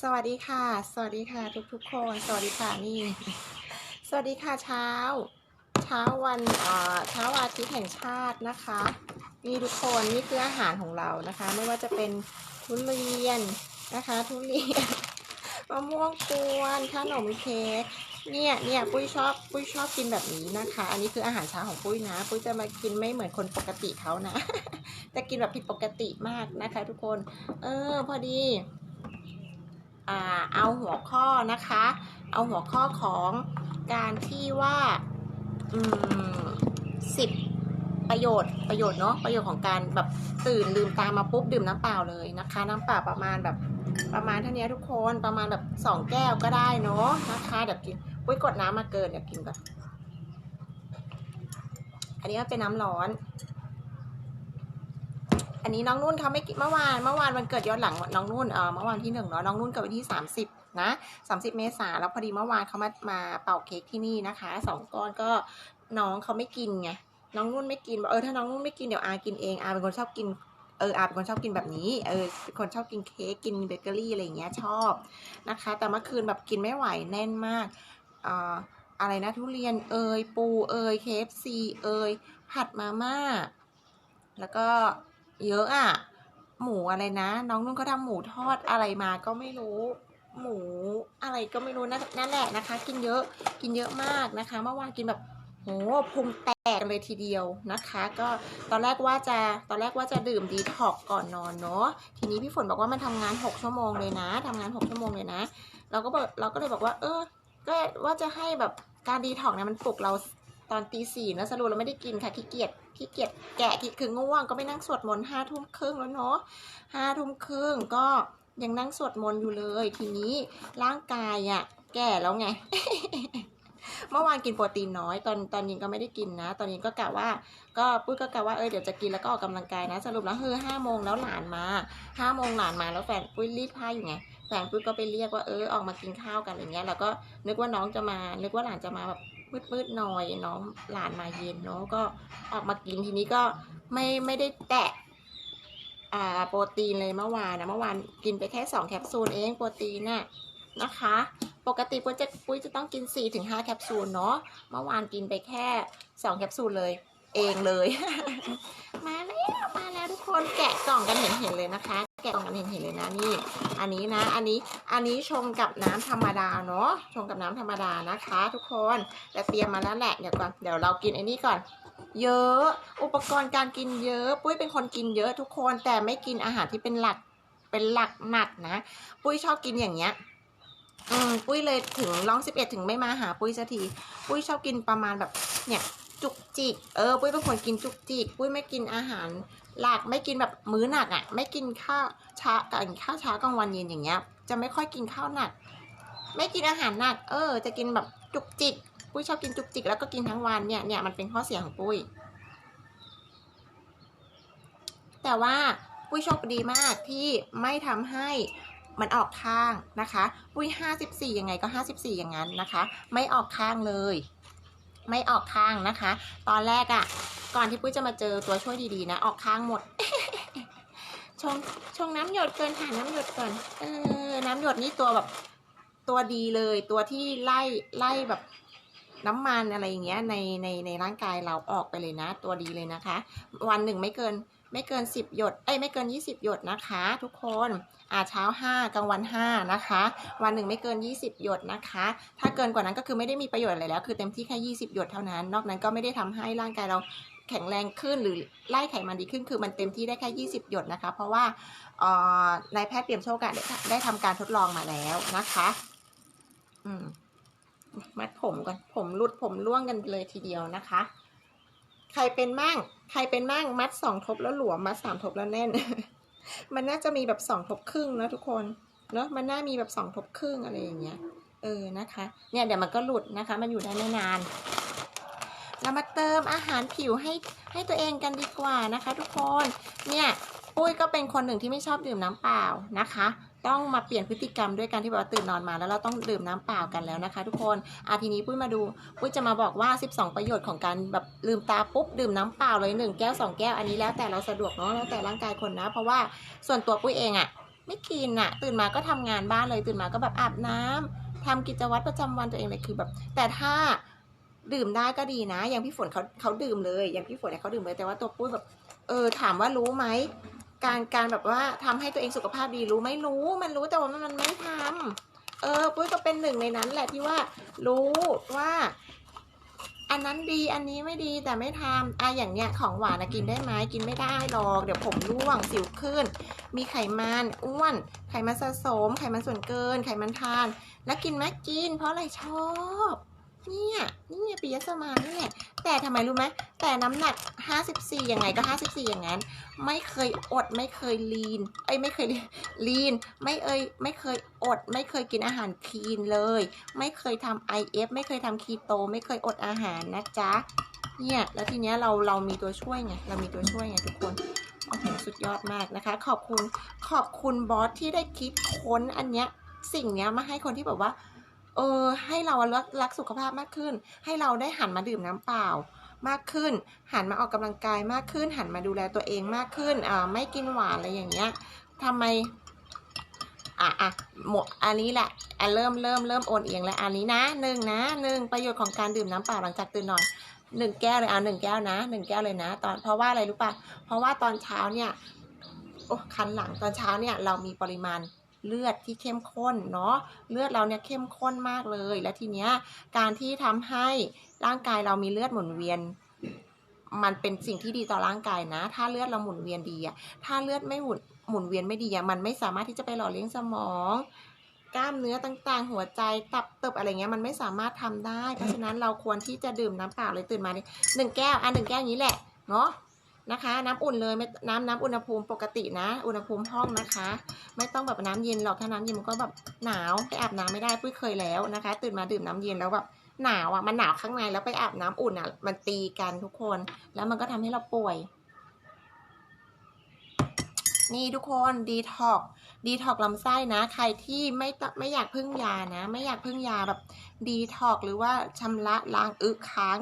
สวัสดีค่ะ สวัสดีค่ะ ทุกทุกๆคน สวัสดีค่ะนี่ สวัสดีค่ะเช้า เช้าวันเอ่อเช้าวันอาทิตย์แห่งชาตินะคะนี่ทุกคนนี่คืออาหารของเรานะคะ ไม่ว่าจะเป็นทุเรียนนะคะ ทุเรียนมะม่วงกวนขนมเค้กเนี่ยเนี่ยปุ้ยชอบปุ้ยชอบกินแบบนี้นะคะ อันนี้คืออาหารเช้าของปุ้ยนะ ปุ้ยจะมากินไม่เหมือนคนปกติเขานะแต่กินแบบผิดปกติมากนะคะ ทุกคน เออ พอดี เอาหัวข้อนะคะ เอาหัวข้อของการที่ว่าสิบประโยชน์ประโยชน์เนาะประโยชน์ของการแบบตื่นลืมตามาปุ๊บดื่มน้ำเปล่าเลยนะคะ น้ำเปล่าประมาณแบบประมาณเท่านี้ทุกคนประมาณแบบสองแก้วก็ได้เนาะนะคะเดี๋ยวกินปุ้ยกดน้ำมาเกินเดี๋ยวกินก่อนอันนี้ก็เป็นน้ำร้อน อันนี้น้องนุ่นเขาไม่กินเมื่อวานเมื่อวานวันเกิดย้อนหลังน้องนุ่นเออเมื่อวานที่หนึ่งเนาะน้องนุ่นเกิดวันที่สามสิบนะสามสิบเมษาแล้วพอดีเมื่อวานเขามามาเป่าเค้กที่นี่นะคะสองก้อนก็น้องเขาไม่กินไงน้องนุ่นไม่กินเออถ้าน้องนุ่นไม่กินเดี๋ยวอากินเองอาเป็นคนชอบกินเอออาเป็นคนชอบกินแบบนี้ เออเป็นคนชอบกินเค้กกินเบเกอรี่อะไรอย่างเงี้ยชอบนะคะ แต่เมื่อคืนแบบกินไม่ไหวแน่นมากอ่าอะไรนะทุเรียนเอยปูเอยเคฟซีเอยผัดมาม่าแล้วก็ เยอะอะหมูอะไรนะ น้องนุ่นก็ทำหมูทอดอะไรมาก็ไม่รู้ หมูอะไรก็ไม่รู้นั่นนั่นแหละนะคะ กินเยอะกินเยอะมากนะคะเมื่อวานกินแบบโหพุงแตกเลยทีเดียวนะคะ ก็ตอนแรกว่าจะตอนแรกว่าจะดื่มดีท็อกก่อนนอนเนาะทีนี้พี่ฝนบอกว่ามันทำงาน 6 ชั่วโมงเลยนะทำงาน 6 ชั่วโมงเลยนะ เราก็บอกเราก็เลยบอกว่า เออ ก็ว่าจะให้แบบการดีท็อกเนี่ยมันปลุกเรา ตอนตีสี่นะสรุปเราไม่ได้กินค่ะขี้เกียจขี้เกียจแกะขี้คือง่วงก็ไปนั่งสวดมนต์ห้าทุ่มครึ่งแล้วเนาะห้าทุ่มครึ่งก็ยังนั่งสวดมนต์อยู่เลยทีนี้ร่างกายอะ่ะ แก่แล้วไง เมื่อวานกินโปรตีนน้อย ตอนตอนเย็นก็ไม่ได้กินนะ ตอนเย็นก็กะว่า ก็ปุ้ยก็กะว่าเออเดี๋ยวจะกินแล้วก็ออกกำลังกายนะ สรุปแล้วคือห้าโมงแล้วหลานมาห้าโมงหลานมาแล้วแฟนปุ้ยรีดผ้าอยู่ไงแฟนปุ้ยก็ไปเรียกว่าเออออกมากินข้าวกันอย่างเงี้ยแล้วก็นึกว่าน้องจะมานึกว่าหลานจะมาแบบ มืดๆหน่อยน้องหลานมาเย็นเนาะก็ออกมากินทีนี้ก็ไม่ไม่ได้แตะอ่าโปรตีนเลยเมื่อวานนะเมื่อวานกินไปแค่สองแคปซูลเองโปรตีนน่ะนะคะ ปกติปุ้ยจะปุ้ยจะต้องกิน4ี่ถึงห้าแคปซูลเนาะเมื่อวานกินไปแค่สองแคปซูลเลย เองเลย มาแล้วมาแล้วทุกคนแกะกล่องกันเห็นเห็นๆเลยนะคะ แกะกล่องกันเห็นเห็นเลยนะนี่ อันนี้นะ อันนี้ อันนี้ชงกับน้ำธรรมดาเนาะ ชงกับน้ำธรรมดานะคะ ทุกคนแต่เตรียมมาแล้วแหละ เดี๋ยวก่อน เดี๋ยวเรากินไอ้นี่ก่อน เยอะ อุปกรณ์การกินเยอะ ปุ้ยเป็นคนกินเยอะทุกคน แต่ไม่กินอาหารที่เป็นหลัก เป็นหลักหนักนะ ปุ้ยชอบกินอย่างเงี้ยอืมปุ้ยเลยถึงร้องสิบเอ็ดถึงไม่มาหาปุ้ยสักที ปุ้ยชอบกินประมาณแบบ เนี่ยจุกจิก เออ ปุ้ยเป็นคนกินจุกจิก ปุ้ยไม่กินอาหาร หลักไม่กินแบบมื้อหนักอะ่ะ ไม่กินข้าวเช้ากันข้าวเช้ากลางวันเย็นอย่างเงี้ย จะไม่ค่อยกินข้าวหนัก ไม่กินอาหารหนัก เออ จะกินแบบจุกจิกปุ้ยชอบกินจุกจิกแล้วก็กินทั้งวันเนี่ยเนี่ยมันเป็นข้อเสียของปุ้ย แต่ว่าปุ้ยโชคดีมากที่ไม่ทำให้มันออกข้างนะคะ ปุ้ยห้าสิบสี่ยังไงก็ห้าสิบสี่อย่างนั้นนะคะ ไม่ออกข้างเลย ไม่ออกข้างนะคะ ตอนแรกอะ่ะ ก่อนที่ปุ้ยจะมาเจอตัวช่วยดีๆนะ ออกข้างหมด ชง ชงน้ำหยดเกินหาน้ำหยดก่อน เออ น้ำหยดนี่ตัวแบบ ตัวดีเลย ตัวที่ไล่ไล่แบบน้ำมันอะไรอย่างเงี้ยในในในร่างกายเราออกไปเลยนะ ตัวดีเลยนะคะ วันหนึ่งไม่เกิน ไม่เกินสิบหยดเอ้ยไม่เกินยี่สิบหยดนะคะ ทุกคนอ่าเช้าห้ากลางวันห้านะคะ วันหนึ่งไม่เกินยี่สิบหยดนะคะ ถ้าเกินกว่านั้นก็คือไม่ได้มีประโยชน์อะไรแล้ว คือเต็มที่แค่ยี่สิบหยดเท่านั้น นอกนั้นก็ไม่ได้ทำให้ร่างกายเราแข็งแรงขึ้นหรือไล่ไขมันดีขึ้น คือมันเต็มที่ได้แค่ยี่สิบหยดนะคะ เพราะว่าเอ่อนายแพทย์เตรียมโชคอะได้ได้ทำการทดลองมาแล้วนะคะ อืมมัดผมก่อนผมหลุดผมร่วงกันเลยทีเดียวนะคะ ใครเป็นมั่ง ใครเป็นมั่งมัดสองทบแล้วหลวมมัดสามทบแล้วแน่น มันน่าจะมีแบบสองทบครึ่งนะทุกคนเนอะมันน่ามีแบบสองทบครึ่งอะไรอย่างเงี้ยเออนะคะ เนี่ยเดี๋ยวมันก็หลุดนะคะ มันอยู่ได้ไม่นานเรามาเติมอาหารผิวให้ให้ตัวเองกันดีกว่านะคะ ทุกคนเนี่ยปุ้ยก็เป็นคนหนึ่งที่ไม่ชอบดื่มน้ำเปล่านะคะ ต้องมาเปลี่ยนพฤติกรรมด้วยการที่แบบว่าตื่นนอนมาแล้วเราต้องดื่มน้ำเปล่ากันแล้วนะคะ ทุกคนอาทีนี้ปุ้ยมาดูปุ้ยจะมาบอกว่า 12 ประโยชน์ของการแบบลืมตาปุ๊บดื่มน้ำเปล่าเลย1แก้ว2แก้วอันนี้แล้วแต่เราสะดวกเนาะแล้วแต่ร่างกายคนนะ เพราะว่าส่วนตัวปุ้ยเองอะไม่กินอะตื่นมาก็ทำงานบ้านเลยตื่นมาก็แบบอาบน้ำทำกิจวัตรประจำวันตัวเองเลยคือแบบ แต่ถ้าดื่มได้ก็ดีนะ อย่างพี่ฝนเขาเขาดื่มเลย อย่างพี่ฝนเนี่ยเขาดื่มเลยแต่ว่าตัวปุ้ยแบบเออถามว่ารู้ไหม การการแบบว่าทำให้ตัวเองสุขภาพดีรู้ไหมรู้ มันรู้แต่ว่ามันไม่ทำเออปุ้ยก็เป็นหนึ่งในนั้นแหละที่ว่า รู้ว่า อันนั้นดีอันนี้ไม่ดีแต่ไม่ทำอะอย่างเนี้ยของหวานนะกินได้ไหมกินไม่ได้หรอก เดี๋ยวผมร่วงสิวขึ้น มีไขมันอ้วน ไขมันสะสม ไขมันส่วนเกิน ไขมันทาน แล้วกินไหมกิน เพราะอะไรชอบ เนี่ยนี่ปิยสมานนี่แหละแต่ทำไมรู้ไหมแต่น้ำหนัก 54ยังไงก็ 54 อย่างนั้น ไม่เคยอดไม่เคยลีนเอ้ยไม่เคยลีนไม่เอ้ยไม่เคยอด ไม่เคยกินอาหารคลีนเลย ไม่เคยทำ IF ไม่เคยทำคีโต ไม่เคยอดอาหารนะจ๊ะเนี่ยแล้วทีเนี้ยเราเรามีตัวช่วยไงเรามีตัวช่วยไงทุกคนโอ้โหสุดยอดมากนะคะ ขอบคุณขอบคุณบอสที่ได้คิดค้นอันเนี้ยสิ่งเนี้ยมาให้คนที่แบบว่า เออให้เรารักรักสุขภาพมากขึ้น ให้เราได้หันมาดื่มน้ำเปล่ามากขึ้น หันมาออกกำลังกายมากขึ้น หันมาดูแลตัวเองมากขึ้นอ่าไม่กินหวานอะไรอย่างเงี้ยทำไมอะอะหมดอันนี้แหละอะเริ่มเริ่มเริ่มโอนเอียงแล้วอันนี้นะหนึ่งนะหนึ่งประโยชน์ของการดื่มน้ำเปล่าหลังจากตื่นนอนหนึ่งแก้วเลยเอาหนึ่งแก้วนะหนึ่งแก้วเลยนะ ตอนเพราะว่าอะไรรู้ป่ะเพราะว่าตอนเช้าเนี่ยโอ้คันหลังตอนเช้าเนี่ยเรามีปริมาณ เลือดที่เข้มข้นเนาะเลือดเราเนี่ยเข้มข้นมากเลย และทีเนี้ยการที่ทำให้ร่างกายเรามีเลือดหมุนเวียน มันเป็นสิ่งที่ดีต่อร่างกายนะ ถ้าเลือดเราหมุนเวียนดีอะถ้าเลือดไม่หมุนหมุนเวียนไม่ดีอะมันไม่สามารถที่จะไปหล่อเลี้ยงสมองกล้ามเนื้อต่างๆ หัวใจตับเติบอะไรเงี้ยมันไม่สามารถทำได้ เพราะฉะนั้นเราควรที่จะดื่มน้ำเปล่าเลยตื่นมาเนี่ยหนึ่งแก้วอะหนึ่งแก้วอย่างนี้แหละ เนาะ นะคะ น้ำอุ่นเลยไม่น้ำน้ำอุณหภูมิปกตินะ อุณหภูมิห้องนะคะ ไม่ต้องแบบน้ำเย็นหรอกถ้าน้ำเย็นมันก็แบบหนาวไปอาบน้ำไม่ได้ปุ้ยเคยแล้วนะคะ ตื่นมาดื่มน้ำเย็นแล้วแบบหนาวอะมันหนาวข้างในแล้วไปอาบน้ำอุ่นอะ มันตีกันทุกคน แล้วมันก็ทำให้เราป่วย นี่ทุกคนดีท็อกดีท็อกลำไส้นะ ใครที่ไม่ตไม่อยากพึ่งยานะ ไม่อยากพึ่งยาแบบดีท็อกหรือว่าชำระล้างอึค้าง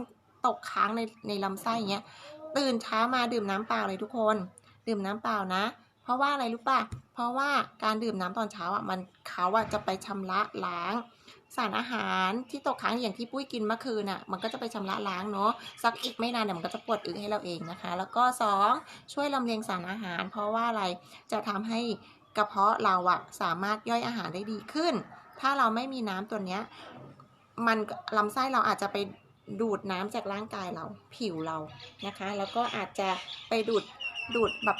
ตกค้างในในลำไส้อย่างเงี้ย ตื่นเช้ามาดื่มน้ำเปล่าเลยทุกคน ดื่มน้ำเปล่านะ เพราะว่าอะไรรู้ป่ะ เพราะว่าการดื่มน้ำตอนเช้าอะมันเขาอะจะไปชำระล้าง สารอาหารที่ตกค้างอย่างที่ปุ้ยกินเมื่อคืนอะมันก็จะไปชำระล้างเนาะสักอีกไม่นานเดี๋ยวมันก็จะปวดอึให้เราเองนะคะ แล้วก็สองช่วยลำเลียงสารอาหาร เพราะว่าอะไรจะทำให้กระเพาะเราอะสามารถย่อยอาหารได้ดีขึ้น ถ้าเราไม่มีน้ำตัวเนี้ยมันลำไส้เราอาจจะไป ดูดน้ำจากร่างกายเราผิวเรานะคะ แล้วก็อาจจะไปดูดดูดแบบ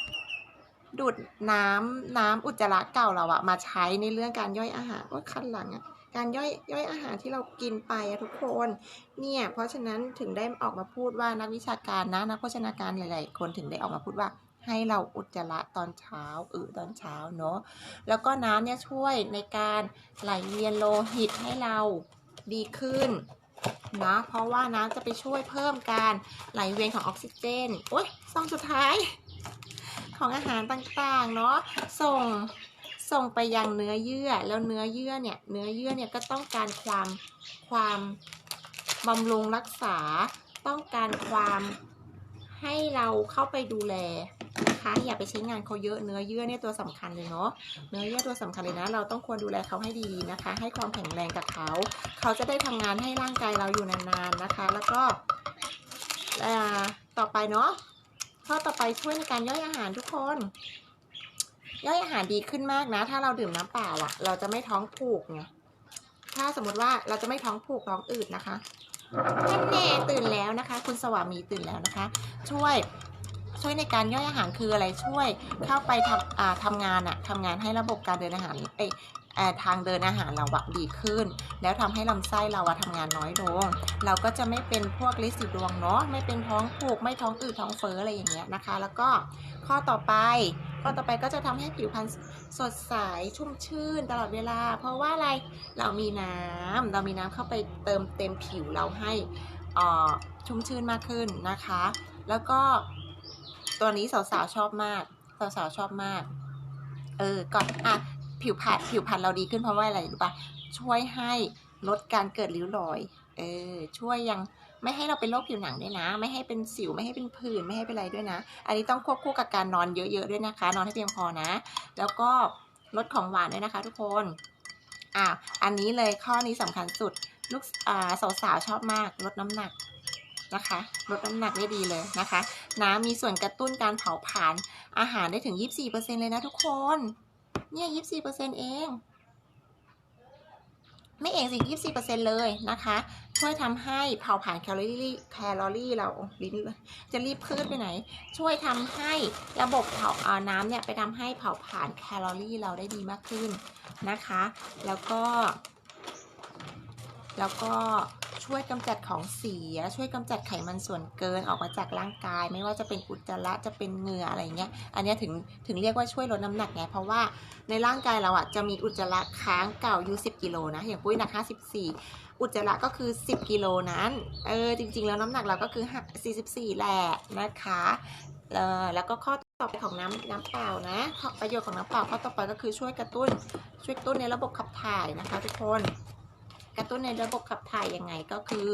ดูดน้ำน้ำอุจจาระเก่าเราอะมาใช้ในเรื่องการย่อยอาหารว่าคันหลังอะการย่อยย่อยอาหารที่เรากินไปอะทุกคนเนี่ยเพราะฉะนั้นถึงได้ออกมาพูดว่านักวิชาการนะนักโภชนาการหลาย ๆ คนถึงได้ออกมาพูดว่าให้เราอุจจาระตอนเช้าอือตอนเช้าเนาะแล้วก็น้ำเนี่ยช่วยในการไหลเวียนโลหิตให้เราดีขึ้น นะเพราะว่าน้ำจะไปช่วยเพิ่มการไหลเวียนของออกซิเจนโอ้ยซองสุดท้าย ของอาหารต่างๆเนาะส่งส่งไปยังเนื้อเยื่อแล้วเนื้อเยื่อเนี่ยเนื้อเยื่อเนี่ยก็ต้องการความความบำรุงรักษาต้องการความ ให้เราเข้าไปดูแลนะคะอย่าไปใช้งานเขาเยอะเนื้อเยื่อเนี่ยตัวสำคัญเลยเนาะเนื้อเยื่อตัวสำคัญเลยนะ เราต้องควรดูแลเขาให้ดีๆนะคะ ให้ความแข็งแรงกับเขา เขาจะได้ทำงานให้ร่างกายเราอยู่นานๆนะคะ แล้วก็อ่าต่อไปเนาะข้อต่อไปช่วยในการย่อยอาหารทุกคน ย่อยอาหารดีขึ้นมากนะ ถ้าเราดื่มน้ำเปล่าอะ่ะ เราจะไม่ท้องผูกไงถ้าสมมติว่าเราจะไม่ท้องผูกท้องอืดนะคะ แน่ตื่นแล้วนะคะ คุณสวามีตื่นแล้วนะคะ ช่วยช่วยในการย่อยอาหารคืออะไรช่วยเข้าไปทำอ่าทำงานอะทำงานให้ระบบการเดินอาหารเอยเอ่อ ทางเดินอาหารเราอะดีขึ้น แล้วทำให้ลำไส้เราอะทำงานน้อยลง เราก็จะไม่เป็นพวกลิสิดวงเนาะไม่เป็นท้องผูกไม่ท้องอืดท้องเฟ้ออะไรอย่างเงี้ยนะคะ แล้วก็ข้อต่อไปข้อต่อไปก็จะทำให้ผิวพรรณสดใสชุ่มชื่นตลอดเวลา เพราะว่าอะไรเรามีน้ำเรามีน้ำเข้าไปเติมเต็มผิวเราให้อ่อชุ่มชื่นมากขึ้นนะคะ แล้วก็ตัวนี้สาวๆชอบมากสาวๆชอบมาก เออก่อนอะ ผิวพรรณผิวพรรณเราดีขึ้นเพราะว่าอะไรรู้ปะช่วยให้ลดการเกิดริ้วรอย เออ ช่วยยังไม่ให้เราเป็นโรคผิวหนังด้วยนะ ไม่ให้เป็นสิว ไม่ให้เป็นผื่น ไม่ให้เป็นอะไรด้วยนะ อันนี้ต้องควบคู่กับการนอนเยอะๆด้วยนะคะ นอนให้เพียงพอนะ แล้วก็ลดของหวานด้วยนะคะ ทุกคน อ่า อันนี้เลยข้อนี้สำคัญสุด ลูกอ่าสาวๆชอบมาก ลดน้ำหนักนะคะลดน้ำหนักได้ดีเลยนะคะ น้ำมีส่วนกระตุ้นการเผาผลาญอาหารได้ถึง 24%เลยนะทุกคน เนี่ย24%เอง ไม่เองสิ24%เลยนะคะช่วยทำให้เผาผลาญแคลอรี่แคลอรี่เราลิ้นจะรีบพืดไปไหน ช่วยทำให้ระบบเผาเอาน้ำเนี่ยไปทำให้เผาผลาญแคลอรี่เราได้ดีมากขึ้นนะคะ แล้วก็ แล้วก็ ช่วยกำจัดของเสีย ช่วยกำจัดไขมันส่วนเกินออกมาจากร่างกาย ไม่ว่าจะเป็นอุจจาระจะเป็นเหงื่ออะไรเงี้ยอันนี้ถึงถึงเรียกว่าช่วยลดน้ำหนักไงเพราะว่าในร่างกายเราอะจะมีอุจจาระค้างเก่าอยู่ 10กิโลนะอย่างปุ้ยหนัก 54 อุจจาระก็คือ 10กิโลนั้นเออจริง ๆ แล้วน้ำหนักเราก็คือ 44 แหละนะคะเออแล้วก็ข้อต่อไปของน้ำน้ำเปล่านะข้อประโยชน์ของน้ำเปล่าข้อต่อไปก็คือช่วยกระตุ้นช่วยกระตุ้นในระบบขับถ่ายนะคะทุกคน กระตุ้นในระบบขับถ่ายยังไงก็คือ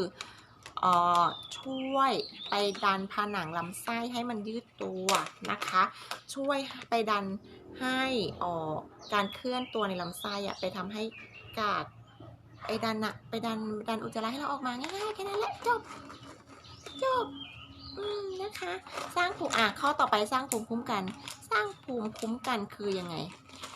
ออช่วยไปดันผนังลำไส้ให้มันยืดตัวนะคะ ช่วยไปดันให้ออการเคลื่อนตัวในลำไส้อะไปทำให้กากไปดันอะไปดันดันอุจจาระให้เราออกมาง่ายๆแค่นั้นแหละจบจบนะคะ สร้างภูมิอะข้อต่อไปสร้างภูมิคุ้มกัน สร้างภูมิคุ้มกันคือยังไง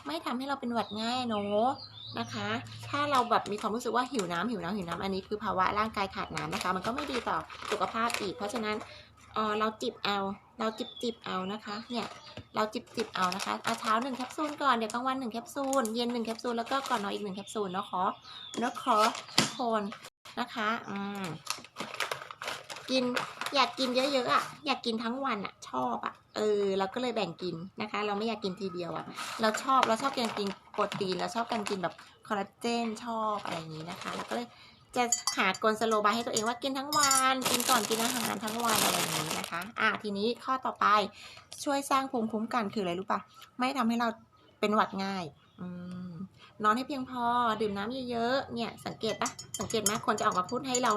ไม่ทำให้เราเป็นหวัดง่ายเนอะ นะคะ ถ้าเราแบบมีความรู้สึกว่าหิวน้ำหิวน้ำหิวน้ำอันนี้คือภาวะร่างกายขาดน้ำนะคะ มันก็ไม่ดีต่อสุขภาพอีก เพราะฉะนั้นเออเราจิบเอา เราจิบจิบเอานะคะ เนี่ย เราจิบจิบเอานะคะเอาเช้าหนึ่งแคปซูลก่อน เดี๋ยวกลางวันหนึ่งแคปซูล เย็นหนึ่งแคปซูล แล้วก็ก่อนนอนอีกหนึ่งแคปซูลเนาะขอเนาะขอทุกคนนะคะ อืม กิน อยากกินเยอะๆอะอยากกินทั้งวันอะ ชอบอะเออเราก็เลยแบ่งกินนะคะ เราไม่อยากกินทีเดียวอะ เราชอบเราชอบการกินโปรตีนเราชอบการกินแบบคอลลาเจนชอบอะไรอย่างนี้นะคะเราก็เลยจะหากลสโลบายให้ตัวเองว่ากินทั้งวันกินก่อนกินอาหารทั้งวันอะไรอย่างนี้นะคะ อะทีนี้ข้อต่อไปช่วยสร้างภูมิคุ้มกันคืออะไรรู้ปะไม่ทำให้เราเป็นหวัดง่ายอืมนอนให้เพียงพอดื่มน้ำเยอะๆเนี่ยสังเกตปะสังเกตไหมคนจะออกมาพูดให้เรา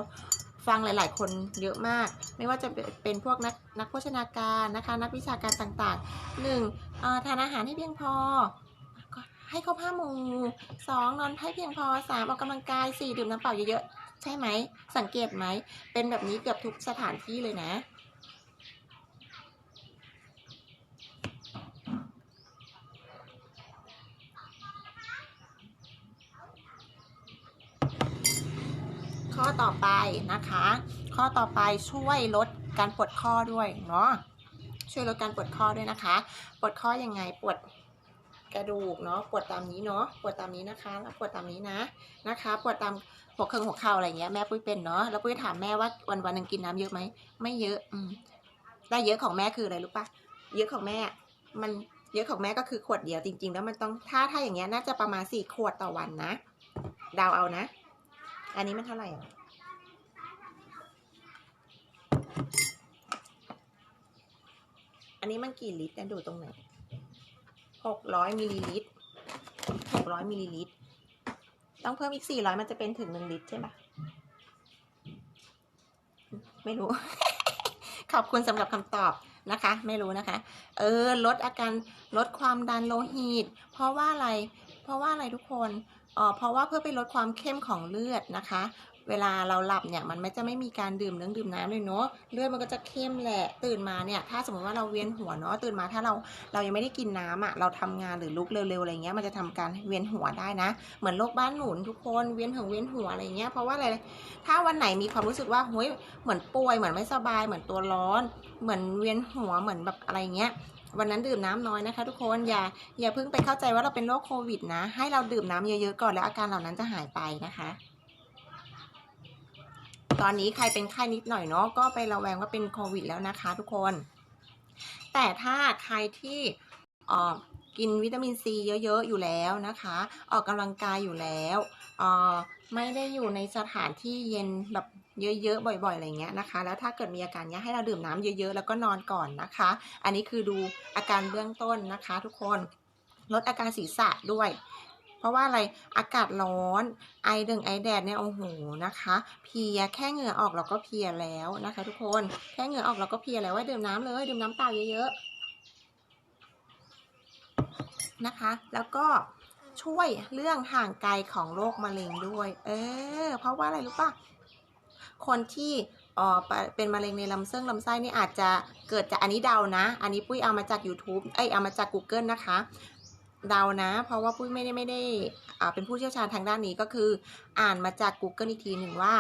ฟังหลาย ๆ คนเยอะมาก ไม่ว่าจะเป็นพวกนักนักโภชนาการนะคะ นักวิชาการต่างๆหนึ่งเอ่อทานอาหารให้เพียงพอ ให้ครบห้าหมู่สองนอนให้เพียงพอสามออกกำลังกายสี่ดื่มน้ำเปล่าเยอะๆ ใช่ไหม สังเกตไหม เป็นแบบนี้เกือบทุกสถานที่เลยนะ ข้อต่อไปนะคะ ข้อต่อไปช่วยลดการปวดข้อด้วยเนาะช่วยลดการปวดข้อด้วยนะคะ ปวดข้อยังไงปวดกระดูกเนาะปวดตามนี้เนาะปวดตามนี้นะคะแล้วปวดตามนี้นะนะคะ ปวดตามหัวเข่งหัวเข่าอะไรเงี้ยแม่ปุ้ยเป็นเนาะแล้วปุ้ยถามแม่ว่าวันวันหนึ่งกินน้ำเยอะไหมไม่เยอะอืมได้เยอะของแม่คืออะไรรู้ปะเยอะของแม่ มันเยอะของแม่ก็คือขวดเดียวจริง ๆ แล้วมันต้องถ้าถ้าอย่างเงี้ยน่าจะประมาณสี่ขวดต่อวันนะ ดาวเอานะ อันนี้มันเท่าไหร่อะอันนี้มันกี่ลิตรนะดูตรงไหนหกร้อยมิลลิลิตรหกร้อยมิลลิลิตร ต้องเพิ่มอีกสี่ร้อยมันจะเป็นถึงหนึ่งลิตรใช่ปะไม่รู้ ขอบคุณสำหรับคำตอบนะคะ ไม่รู้นะคะ เออ ลดอาการลดความดันโลหิต เพราะว่าอะไร เพราะว่าอะไรทุกคน เออเพราะว่าเพื่อไปลดความเข้มของเลือดนะคะ เวลาเราหลับเนี่ยมันไม่จะไม่มีการดื่มเรื่อดื่มน้ำเลยเนาะเลือดมันก็จะเข้มแหละตื่นมาเนี่ยถ้าสมมติว่าเราเวียนหัวเนาะตื่นมาถ้าเราเรายังไม่ได้กินน้ำอะเราทำงานหรือลุกเร็วๆอะไรเงี้ยมันจะทำการเวียนหัวได้นะเหมือนโรคบ้านหมุนทุกคนเวียนหัวเวียนหัวอะไรเงี้ยเพราะว่าอะไรถ้าวันไหนมีความรู้สึกว่าเฮ้ยเหมือนป่วยเหมือนไม่สบายเหมือนตัวร้อน เหมือนเวียนหัวเหมือนแบบอะไรเงี้ย วันนั้นดื่มน้ำน้อยนะคะ ทุกคนอย่าอย่าเพิ่งไปเข้าใจว่าเราเป็นโรคโควิดนะ ให้เราดื่มน้ำเยอะๆก่อนแล้วอาการเหล่านั้นจะหายไปนะคะ ตอนนี้ใครเป็นไข้นิดหน่อยเนาะก็ไประแวงว่าเป็นโควิดแล้วนะคะ ทุกคน แต่ถ้าใครที่ออกินวิตามินซีเยอะๆอยู่แล้วนะคะ ออกกำลังกายอยู่แล้วออไม่ได้อยู่ในสถานที่เย็นแบบ เยอะๆ บ่อยๆ อะไรเงี้ยนะคะ แล้วถ้าเกิดมีอาการเนี้ยให้เราดื่มน้ำเยอะๆ แล้วก็นอนก่อนนะคะ อันนี้คือดูอาการเบื้องต้นนะคะ ทุกคน ลดอาการศีรษะด้วย เพราะว่าอะไร อากาศร้อน ไอดึงไอแดดเนี่ยโอ้โหนะคะ เพียแค่เหงื่อออกเราก็เพียแล้วนะคะ ทุกคน แค่เหงื่อออกเราก็เพียแล้วว่าดื่มน้ำเลย ดื่มน้ำเปล่าเยอะๆ นะคะ แล้วก็ช่วยเรื่องห่างไกลของโรคมะเร็งด้วย เออ เพราะว่าอะไรรู้ป่ะ คนที่เออปะเป็นมะเร็งในลำเส้นลำไส้นี่อาจจะเกิดจากอันนี้เดานะ อันนี้ปุ้ยเอามาจาก YouTube เอ้ยเอามาจาก Google นะคะเดานะ เพราะว่าปุ้ยไม่ได้ไม่ได้อ่าเป็นผู้เชี่ยวชาญทางด้านนี้ก็คืออ่านมาจาก Google อีกทีหนึ่งว่า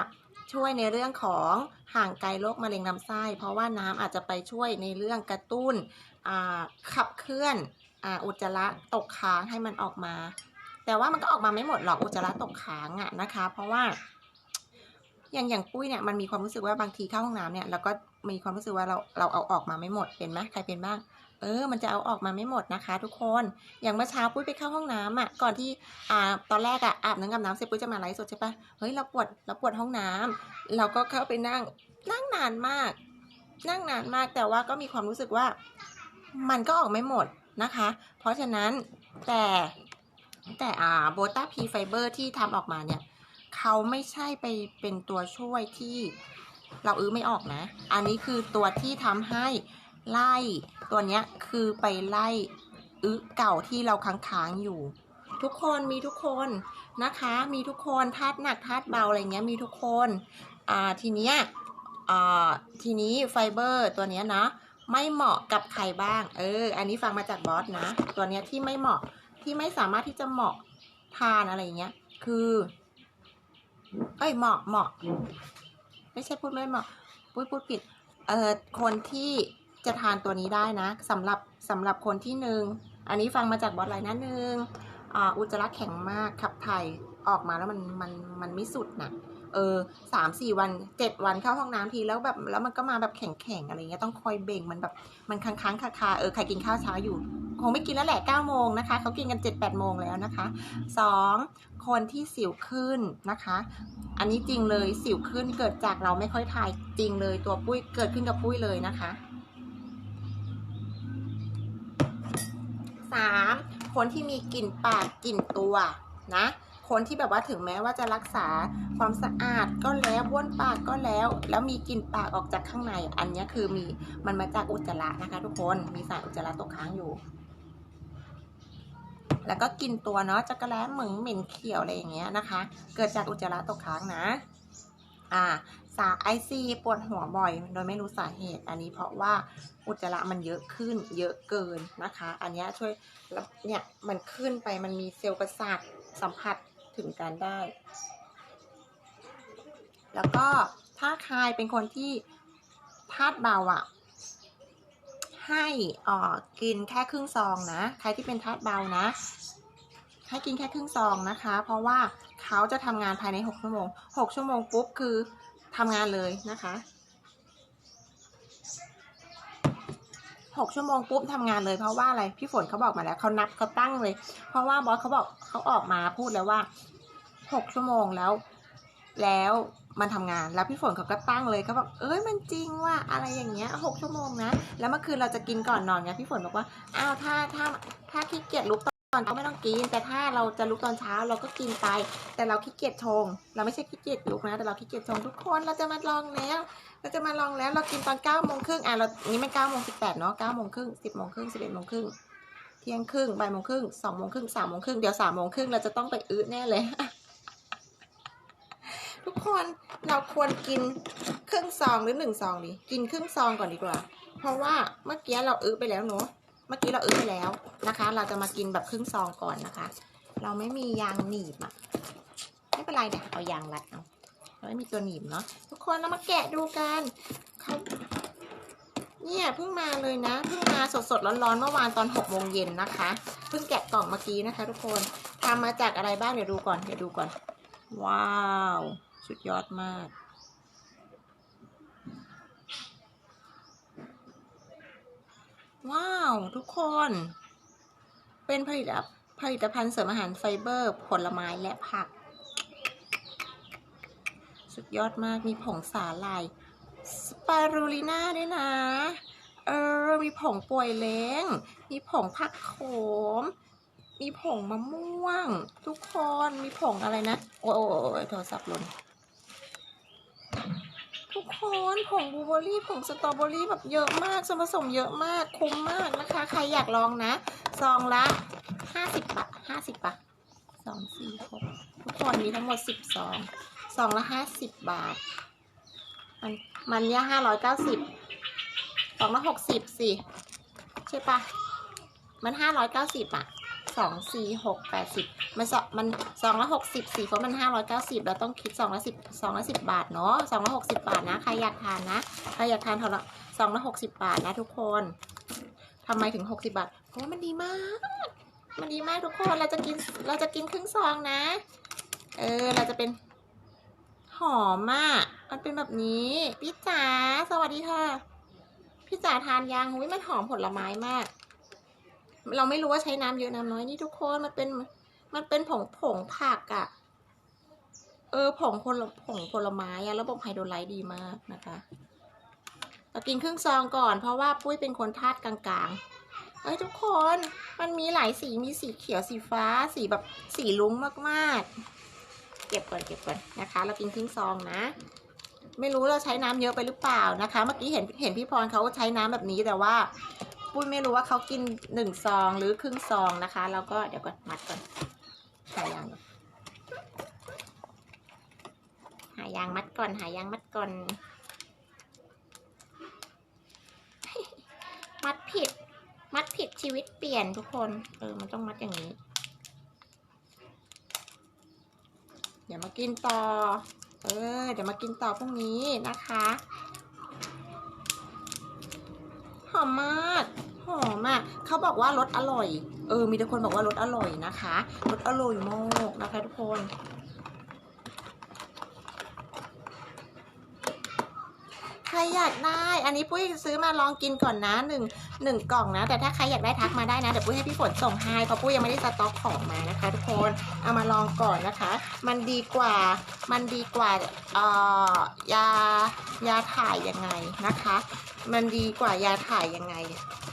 ช่วยในเรื่องของห่างไกลโรคมะเร็งลำไส้ เพราะว่าน้ำอาจจะไปช่วยในเรื่องกระตุ้นอ่าขับเคลื่อนอาอุจจาระตกค้างให้มันออกมา แต่ว่ามันก็ออกมาไม่หมดหรอกอุจจาระตกค้างอะนะคะ เพราะว่า อย่างอย่างปุ้ยเนี่ยมันมีความรู้สึกว่าบางทีเข้าห้องน้ำเนี่ยเราก็มีความรู้สึกว่าเราเราเอาออกมาไม่หมดเป็นไหมใครเป็นบ้าง เออ มันจะเอาออกมาไม่หมดนะคะ ทุกคน อย่างเมื่อเช้าปุ้ยไปเข้าห้องน้ำอะก่อนที่อ่าตอนแรกอะอาบน้ำกับน้ำเสร็จปุ้ยจะมาไลฟ์สดใช่ปะเฮ้ยเราปวดเราปวดห้องน้ำเราก็เข้าไปนั่งนั่งนานมาก นั่งนานมากแต่ว่าก็มีความรู้สึกว่า มันก็ออกไม่หมดนะคะ เพราะฉะนั้นแต่แต่อ่าโบต้าพีไฟเบอร์ที่ทำออกมาเนี่ย เขาไม่ใช่ไปเป็นตัวช่วยที่เราอื้อไม่ออกนะ อันนี้คือตัวที่ทำให้ไล่ตัวเนี้ยคือไปไล่อึเก่าที่เราค้างๆอยู่ ทุกคนมีทุกคนนะคะ มีทุกคนธาตุหนักธาตุเบาอะไรเงี้ยมีทุกคนอ่าทีเนี้ยอ่าทีนี้ไฟเบอร์ตัวเนี้ยนะไม่เหมาะกับใครบ้าง เออ อันนี้ฟังมาจากบอสนะ ตัวเนี้ยที่ไม่เหมาะที่ไม่สามารถที่จะเหมาะทานอะไรเงี้ย คือ เอ้ยเหมาะเหมาะไม่ใช่พูดไม่เหมาะพูดพูดผิดเอ่อคนที่จะทานตัวนี้ได้นะสำหรับสำหรับคนที่หนึ่งอันนี้ฟังมาจากบอสไลน์นะหนึ่งอ่าอุจจาระแข็งมากขับถ่ายออกมาแล้วมันมันมันไม่สุดน่ะ เออสามสี่วันเจ็ดวันเข้าห้องน้ำทีแล้วแบบแล้วมันก็มาแบบแข็งแข็งอะไรเงี้ยต้องคอยเบ่งมันแบบมันค้างค้างคาคาเออใครกินข้าวเช้าอยู่ คงไม่กินแล้วแหละเก้าโมงนะคะเขากินกันเจ็ดแปดโมงแล้วนะคะสองคนที่สิวขึ้นนะคะ อันนี้จริงเลยสิวขึ้นเกิดจากเราไม่ค่อยถ่ายจริงเลยตัวปุ้ยเกิดขึ้นกับปุ้ยเลยนะคะสามคนที่มีกลิ่นปากกลิ่นตัวนะ คนที่แบบว่าถึงแม้ว่าจะรักษาความสะอาดก็แล้วบ้วนปากก็แล้ว แล้วมีกลิ่นปากออกจากข้างใน อันนี้คือมีมันมาจากอุจจาระนะคะ ทุกคนมีสารอุจจาระตกค้างอยู่ แล้วก็กินตัวเนาะจักรแล้เหมึงเหม็นเขียวอะไรอย่างเงี้ยนะคะ เกิดจากอุจจาระตกค้างนะอ่าสาไอซีปวดหัวบ่อย โดยไม่รู้สาเหตุ อันนี้เพราะว่าอุจจาระมันเยอะขึ้น เยอะเกินนะคะ อันนี้ช่วยแล้วเนี่ยมันขึ้นไปมันมีเซลล์ประสาทสัมผัส ถึงกันได้ แล้วก็ถ้าใครเป็นคนที่ธาตุเบาอะ ให้อ่อกินแค่ครึ่งซองนะ ใครที่เป็นธาตุเบานะ ให้กินแค่ครึ่งซองนะคะ เพราะว่าเขาจะทำงานภายใน 6 ชั่วโมง 6 ชั่วโมงปุ๊บคือทำงานเลยนะคะ 6 ชั่วโมงปุ๊บทำงานเลยเพราะว่าอะไรพี่ฝนเขาบอกมาแล้วเขานับเขาตั้งเลย เพราะว่าบอสเขาบอกเขาออกมาพูดแล้วว่า 6 ชั่วโมงแล้ว แล้วมันทำงานแล้วพี่ฝนเขาก็ตั้งเลยเขาบอกเอ้ยมันจริงว่าอะไรอย่างเงี้ยหกชั่วโมงนะ แล้วเมื่อคืนเราจะกินก่อนนอนไงพี่ฝนบอกว่าอ้าวถ้าถ้าถ้าขี้เกียจลุก อนเช้าไม่ต้องกิน แต่ถ้าเราจะลุกตอนเช้าเราก็กินไป แต่เราขี้เกียจชง เราไม่ใช่ขี้เกียจลุกนะ แต่เราขี้เกียจชงทุกคน เราจะมาลองแล้ว เราจะมาลองแล้ว เรากินตอนเก้าโมงครึ่งอะเรา นี้มันเก้าโมงสิบแปดเนาะเก้าโมงครึ่งสิบโมงครึ่งสิบเอ็ดโมงครึ่งเที่ยงครึ่งบ่ายโมงครึ่งสองโมงครึ่งสามโมงครึ่งเดี๋ยวสามโมงครึ่งเราจะต้องไปอื้อแน่เลย ทุกคนเราควรกินครึ่งซองหรือหนึ่งซองดี กินครึ่งซองก่อนดีกว่า เพราะว่าเมื่อกี้เราอื้อไปแล้วเนาะ เมื่อกี้เราอื้อไปแล้วนะคะ เราจะมากินแบบครึ่งซองก่อนนะคะ เราไม่มียางหนีบอะไม่เป็นไรเดี๋ยวเอายางรัดเอาเราไม่มีตัวหนีบเนาะทุกคนเรามาแกะดูกันเขาเนี่ยเพิ่งมาเลยนะเพิ่งมาสดๆร้อนๆเมื่อวานตอนหกโมงเย็นนะคะเพิ่งแกะกล่องเมื่อกี้นะคะ ทุกคนทำมาจากอะไรบ้างเดี๋ยวดูก่อนเดี๋ยวดูก่อน ว้าว สุดยอดมาก ว้าว ทุกคน เป็นผลิตผลิตภัณฑ์เสริมอาหารไฟเบอร์ ผลไม้และผัก สุดยอดมากมีผงสาหร่ายสปารูลิน่าด้วยนะ เออ มีผงป่วยเล้ง มีผงผักโขม มีผงมะม่วง ทุกคน มีผงอะไรนะ โอ้โอ้โทรศัพท์หล่น คนผงบลูเบอร์รี่ผงสตรอเบอร์รี่แบบเยอะมากส่วนผสมเยอะมากคุ้มมากนะคะ ใครอยากลองนะซองละห้าสิบบาทห้าสิบป่ะสองสี่หกทุกคนมีทั้งหมดสิบซองซองละห้าสิบบาท มันมันเนี่ยห้าร้อยเก้าสิบสองละหกสิบสิใช่ปะมันห้าร้อยเก้าสิบอะ สองสี่หกแปดสิบมันสองมันสองละหกสิบสี่เพราะมันห้าร้อยเก้าสิบเราต้องคิดสองละสิบสองละสิบบาทเนาะสองละหกสิบบาทนะใครอยากทานนะใครอยากทานเท่าละสองละหกสิบบาทนะทุกคนทำไมถึงหกสิบาทเพราะว่ามันดีมาก มันดีมากทุกคนเราจะกินเราจะกินครึ่งซองนะ เออเราจะเป็นหอมมาก มันเป็นแบบนี้พี่จ๋าสวัสดีค่ะ พี่จ๋าทานยังหุ้ยมันหอมผลไม้มาก เราไม่รู้ว่าใช้น้ำเยอะน้ำน้อยนี่ทุกคนมันเป็นมันเป็นผงผงผักอะเออผงผลผงผลไม้อะระบบไฮโดรไลต์ดีมากนะคะเรากินครึ่งซองก่อนเพราะว่าปุ้ยเป็นคนธาตุกลางๆเอ้ยทุกคนมันมีหลายสีมีสีเขียวสีฟ้าสีแบบสีลุ้งมากๆ เก็บก่อนเก็บก่อนนะคะ เรากินครึ่งซองนะไม่รู้เราใช้น้ำเยอะไปหรือเปล่านะคะ เมื่อกี้เห็นเห็นพี่พรเขาใช้น้ำแบบนี้แต่ว่า ปุ้ยไม่รู้ว่าเขากินหนึ่งซองหรือครึ่งซองนะคะ แล้วก็เดี๋ยวก่อนมัดก่อนหายางหายางมัดก่อน หายางมัดก่อน มัดผิด มัดผิดชีวิตเปลี่ยนทุกคน เออ มันต้องมัดอย่างนี้ เดี๋ยวมากินต่อ เออ เดี๋ยวมากินต่อพรุ่งนี้นะคะ อมมากหอมอะเขาบอกว่ารสอร่อย เออ มีแต่คนบอกว่ารสอร่อยนะคะรสอร่อยมากนะคะทุกคนใครอยากได้ อันนี้ปุ้ยซื้อมาลองกินก่อนนะหนึ่งหนึ่งกล่องนะ แต่ถ้าใครอยากได้ทักมาได้นะ เดี๋ยวปุ้ยให้พี่ฝนส่งให้เพราะปุ้ยยังไม่ได้สต็อกของมานะคะ ทุกคน เอามาลองก่อนนะคะ มันดีกว่า มันดีกว่าเอ่อยา ยาถ่ายยังไงนะคะ มันดีกว่ายาถ่ายยังไง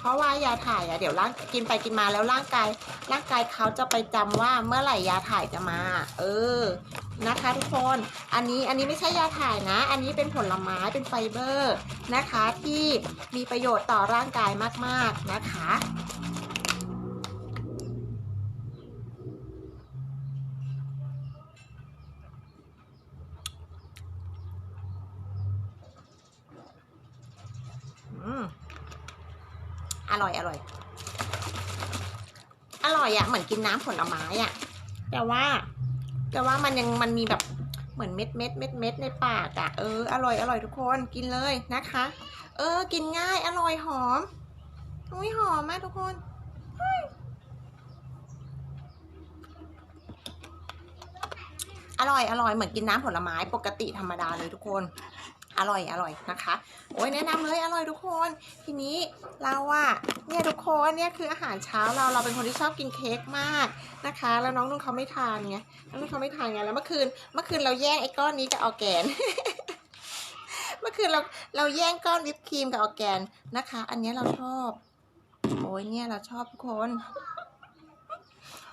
เพราะว่ายาถ่ายอะเดี๋ยวร่างกินไปกินมาแล้วร่างกาย ร่างกายเขาจะไปจำว่าเมื่อไหร่ยาถ่ายจะมา เออ นะคะทุกคน อันนี้อันนี้ไม่ใช่ยาถ่ายนะ อันนี้เป็นผลไม้เป็นไฟเบอร์นะคะ ที่มีประโยชน์ต่อร่างกายมากๆนะคะ อร่อย อร่อย อร่อยอะเหมือนกินน้ำผลไม้อะแต่ว่า แต่ว่ามันยังมันมีแบบเหมือนเม็ดเม็ดเม็ดเม็ดในปากอะเอออร่อยอร่อยทุกคนกินเลยนะคะ เออ กินง่ายอร่อยหอมอุ้ยหอมมากทุกคนอร่อยอร่อยเหมือนกินน้ำผลไม้ปกติธรรมดาเลยทุกคน อร่อยอร่อยนะคะโอ้ยแนะนำเลยอร่อยทุกคน ทีนี้เราอะเนี่ยทุกคนเนี่ยคืออาหารเช้าเราเราเป็นคนที่ชอบกินเค้กมากนะคะ แล้วน้องนุ่นเขาไม่ทานไงน้องนุ่นเขาไม่ทานไงแล้วเมื่อคืนเมื่อคืนเราแย่งไอ้ก้อนนี้กับออแกน เมื่อคืนเราเราแย่งก้อนวิปครีมกับออแกนนะคะ อันนี้เราชอบโอ้ยเนี่ยเราชอบทุกคน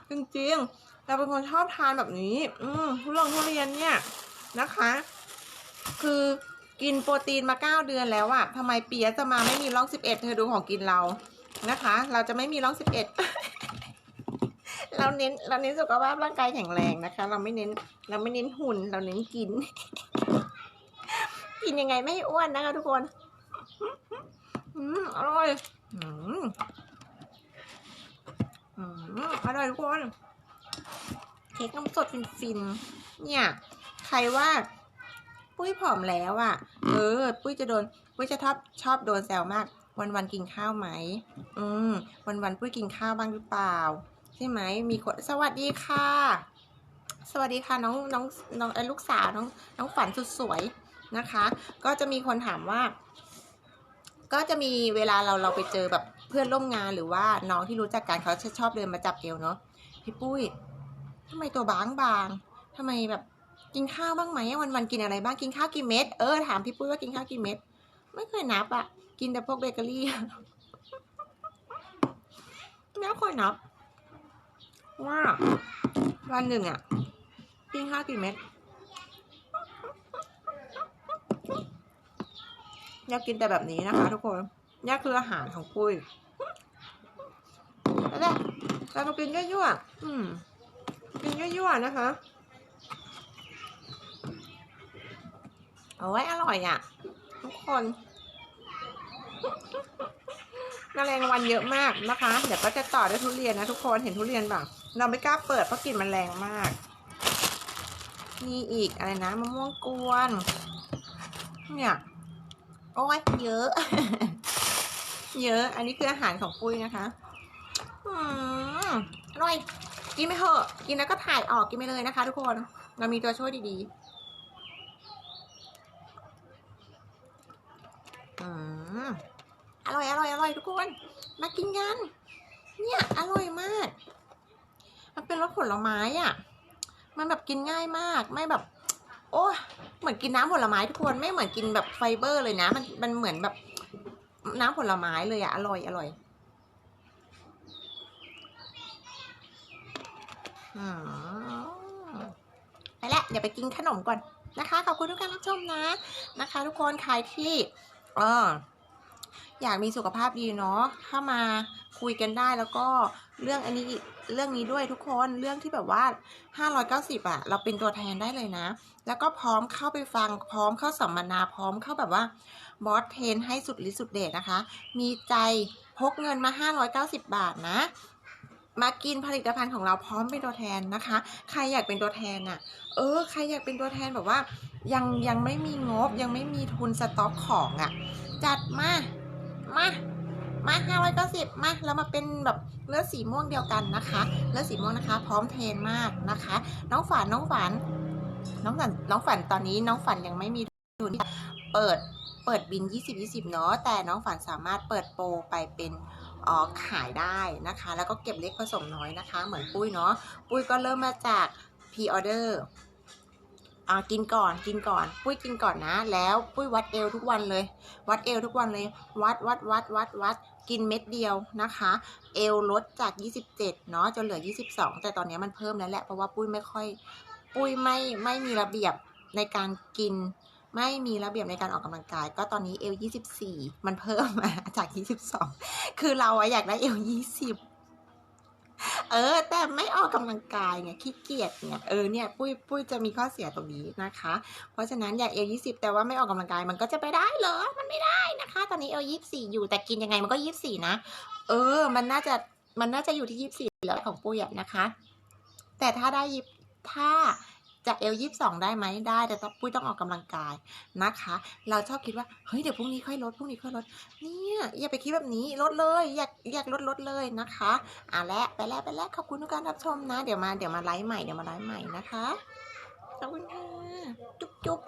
จริงๆเราเป็นคนชอบทานแบบนี้ อืมทุเรียนทุเรียนเนี่ยนะคะ คือ กินโปรตีนมาเก้าเดือนแล้วอะทำไมเปียจะมาไม่มีร่องสิบเอ็ดเธอดูของกินเรานะคะ เราจะไม่มีร่องสิบเอ็ดเราเน้นเราเน้นสุขภาพร่างกายแข็งแรงนะคะ เราไม่เน้นเราไม่เน้นหุ่น เราเน้นกิน กินยังไงไม่อ้วนนะคะทุกคนอืมอร่อยอืมอืมอร่อยทุกคนเค้กน้ำสดฟินๆเนี่ย ใครว่า ปุ้ยผอมแล้วอะ่ะ เออ ปุ้ยจะโดน ปุ้ยจะชอบชอบโดนแซวมาก วันวันๆกินข้าวไหม อืม วันวันๆปุ้ยกินข้าวบ้างหรือเปล่า ใช่ไหม มีคน สวัสดีค่ะ สวัสดีค่ะน้องน้องน้องเอ้ยลูกสาวน้องน้องฝันสุดสวยนะคะ ก็จะมีคนถามว่า ก็จะมีเวลาเราเราไปเจอแบบเพื่อนร่วมงานหรือว่าน้องที่รู้จักกันเขาจะชอบเดินมาจับเอวเนาะพี่ปุ้ยทำไมตัวบางบางๆทำไมแบบ กินข้าวบ้างไหมวันวันๆกินอะไรบ้างกินข้าวกี่เม็ดเออถามพี่ปุ้ยว่ากินข้าวกี่เม็ดไม่เคยนับอะกินแต่พวกเบเกอรี่ไม่ค่อยนับ ว่าวันหนึ่งอะกินข้าวกี่เม็ดอยากกินแต่แบบนี้นะคะ ทุกคนนี่คืออาหารของปุ้ยแล้วแหละเรากินยั่วๆอืมกินยั่วๆนะคะ โอ้ยอร่อยอะ ทุกคนแมลงวันเยอะมากนะคะ เดี๋ยวก็จะต่อด้วยทุเรียนนะทุกคนเห็นทุเรียนเปล่าเราไม่กล้าเปิดเพราะกลิ่นมันแรงมาก มีอีกอะไรนะมะม่วงกวน เนี่ยโอ้ยเยอะ เยอะ อันนี้คืออาหารของปุ้ยนะคะอืมอร่อยกินไปเถอะ กินแล้วก็ถ่ายออกกินไปเลยนะคะ ทุกคน เรามีตัวช่วยดีๆ อื มอร่อยอร่อยอร่อยทุกคน มากินกัน เนี่ยอร่อยมาก มันเป็นรสผลไม้อะ มันแบบกินง่ายมาก ไม่แบบ โอ้เหมือนกินน้ำผลไม้ทุกคน ไม่เหมือนกินแบบไฟเบอร์เลยนะ มันมันเหมือนแบบน้ำผลไม้เลยอะ อร่อยอร่อยอไปแล้วเดี๋ยวไปกินขนมก่อนนะคะ ขอบคุณทุกการรับชมนะ นะคะ ทุกคนใครที่ เออ อยากมีสุขภาพดีเนาะเข้ามาคุยกันได้แล้วก็เรื่องอันนี้เรื่องนี้ด้วยทุกคนเรื่องที่แบบว่า 590 อะ เราเป็นตัวแทนได้เลยนะ แล้วก็พร้อมเข้าไปฟัง พร้อมเข้าสัมมนาพร้อมเข้าแบบว่าบอสเทรนให้สุดฤทธิ์สุดเดชนะคะ มีใจพกเงินมา 590 บาทนะ มากินผลิตภัณฑ์ของเราพร้อมเป็นตัวแทนนะคะ ใครอยากเป็นตัวแทนน่ะ เออ ใครอยากเป็นตัวแทนแบบว่า ยังยังไม่มีงบยังไม่มีทุนสต็อกของอะ่ะ จัดมา มา มาห้าร้อยเก้าสิบมาเรามาเป็นแบบเลือดสีม่วงเดียวกันนะคะ เลือดสีม่วงนะคะ พร้อมเทรนมากนะคะ น้องฝันน้องฝัน น้องฝันน้องฝันตอนนี้น้องฝันยังไม่มีทุนที่จะเปิดเปิดบิน 20 20 เนาะแต่น้องฝันสามารถเปิดโปรไปเป็นออขายได้นะคะ แล้วก็เก็บเล็กผสมน้อยนะคะ เหมือนปุ้ยเนาะปุ้ยก็เริ่มมาจากพ r ออเดอร์ อ่ากินก่อนกินก่อน ปุ้ยกินก่อนนะ แล้วปุ้ยวัดเอวทุกวันเลย วัดเอวทุกวันเลย วัดวัดวัดวัดวัดกินเม็ดเดียวนะคะ เอวลดจาก 27 เนาะจนเหลือ 22 แต่ตอนนี้มันเพิ่มแล้วแหละเพราะว่าปุ้ยไม่ค่อย ปุ้ยไม่ไม่มีระเบียบในการกินไม่มีระเบียบในการออกกำลังกาย ก็ตอนนี้เอว24 มันเพิ่มมาจาก 22 คือเราอะอยากได้เอว20 เออ แต่ไม่ออกกำลังกายไงขี้เกียจเนี่ยเออเนี่ยปุ้ยปุ้ยจะมีข้อเสียตรงนี้นะคะ เพราะฉะนั้นอยากเอลยี่สิบแต่ว่าไม่ออกกำลังกายมันก็จะไปได้เหรอมันไม่ได้นะคะ ตอนนี้เอลยี่สี่อยู่แต่กินยังไงมันก็ยี่สี่นะเออ มันน่าจะมันน่าจะอยู่ที่ยี่สี่แล้วของปุ้ยนะคะ แต่ถ้าได้ยิบถ้า จะเอลยี่สองได้ไหมได้แต่ต้องปุ้ยต้องออกกำลังกายนะคะ เราชอบคิดว่าเฮ้ยเดี๋ยวพรุ่งนี้ค่อยลดพรุ่งนี้ค่อยลดเนี่ยอย่าไปคิดแบบนี้ลดเลยอยากอยากลดลดเลยนะคะอะและไปแล้วไปแล้วขอบคุณทุกการรับชมนะ เดี๋ยวมาเดี๋ยวมาไลฟ์ใหม่เดี๋ยวมาไลฟ์ใหม่นะคะขอบคุณค่ะจุ๊บจุ๊บ